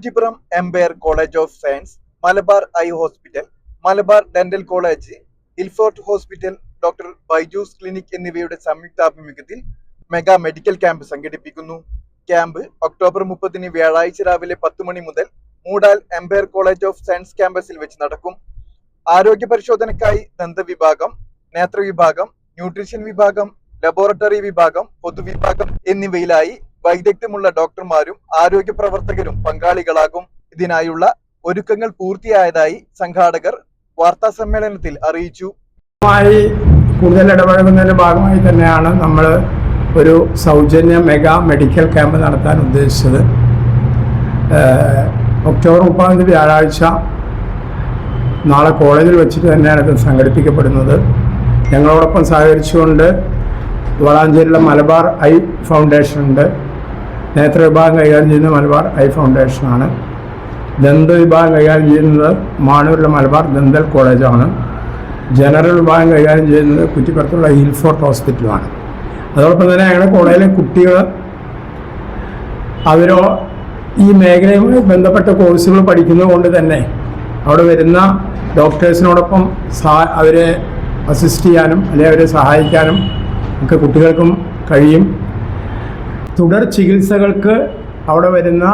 Kuttippuram empire college of science Malabar eye hospital Malabar dental college ഇൽഫോർട്ട് hospital doctor Byju's clinic എന്നിവയുടെ സംയുക്താഭിമുഖ്യത്തിൽ mega medical camp സംഘടിപ്പിക്കുന്നു. Camp October മുപ്പതിന് വ്യാഴാഴ്ച രാവിലെ പത്ത് മണി മുതൽ Moodal empire college of science ക്യാമ്പസിൽ വെച്ച് നടക്കും. ആരോഗ്യ പരിശോധനയ്ക്കായി ദന്തവിഭാഗം നേത്രവിഭാഗം ന്യൂട്രീഷൻ വിഭാഗം ലബോറട്ടറി വിഭാഗം പൊതുവിഭാഗം എന്നിവയിലായി വൈദഗ്ധ്യമുള്ള ഡോക്ടർമാരും ആരോഗ്യ പ്രവർത്തകരും പങ്കാളികളാകും. ഇതിനായുള്ള ഒരുക്കങ്ങൾ പൂർത്തിയായതായി സംഘാടകർ വാർത്താ സമ്മേളനത്തിൽ അറിയിച്ചു. കൂടുതൽ ഇടപഴകുന്നതിന്റെ ഭാഗമായി തന്നെയാണ് നമ്മൾ ഒരു സൗജന്യ മെഗാ മെഡിക്കൽ ക്യാമ്പ് നടത്താൻ ഉദ്ദേശിച്ചത്. ഒക്ടോബർ മുപ്പതാം തീയതി വ്യാഴാഴ്ച നാളെ കോളേജിൽ വെച്ചിട്ട് തന്നെയാണ് ഇത് സംഘടിപ്പിക്കപ്പെടുന്നത്. ഞങ്ങളോടൊപ്പം സഹകരിച്ചുകൊണ്ട് വളാഞ്ചേരിയിലെ മലബാർ ഐ ഫൗണ്ടേഷൻ ഉണ്ട് നേത്ര വിഭാഗം കൈകാര്യം ചെയ്യുന്നത് മലബാർ ഐ ഫൗണ്ടേഷനാണ് ദന്ത വിഭാഗം കൈകാര്യം ചെയ്യുന്നത് മാണൂരിലെ മലബാർ ദന്തൽ കോളേജാണ് ജനറൽ വിഭാഗം കൈകാര്യം ചെയ്യുന്നത് കുറ്റിപ്പുറത്തുള്ള ഹിൽഫോർട്ട് ഹോസ്പിറ്റലുമാണ് അതോടൊപ്പം തന്നെ ഞങ്ങളുടെ കോളേജിലെ കുട്ടികൾ അവരോ ഈ മേഖലയുമായി ബന്ധപ്പെട്ട കോഴ്സുകൾ പഠിക്കുന്നത് കൊണ്ട് തന്നെ അവിടെ വരുന്ന ഡോക്ടേഴ്സിനോടൊപ്പം സഹാ അവരെ അസിസ്റ്റ് ചെയ്യാനും അല്ലെങ്കിൽ അവരെ സഹായിക്കാനും ഒക്കെ കുട്ടികൾക്കും കഴിയും. തുടർ ചികിത്സകൾക്ക് അവിടെ വരുന്ന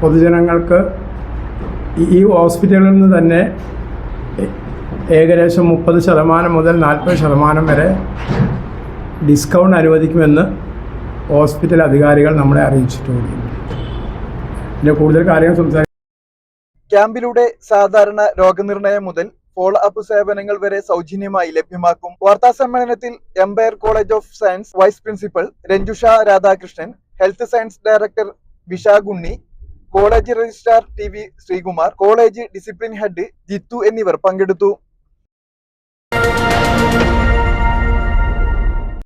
പൊതുജനങ്ങൾക്ക് ഈ- ഹോസ്പിറ്റലിൽ നിന്ന് തന്നെ ഏകദേശം മുപ്പത് ശതമാനം മുതൽ നാൽപ്പത് ശതമാനം വരെ ഡിസ്കൗണ്ട് അനുവദിക്കുമെന്ന് ഹോസ്പിറ്റൽ അധികാരികൾ നമ്മളെ അറിയിച്ചിട്ടുണ്ട്. കൂടുതൽ കാര്യങ്ങൾ സംസാരിക്കും. ക്യാമ്പിലൂടെ സാധാരണ രോഗനിർണയം മുതൽ ഫോളോ അപ്പ് സേവനങ്ങൾ വരെ സൗജന്യമായി ലഭ്യമാക്കും. വാർത്താ സമ്മേളനത്തിൽ empire college of science vice principal Ranjusha Radhakrishnan health science director Vishagunni college registrar T V Sreekumar college discipline head Jithu എന്നിവർ പങ്കെടുത്തു.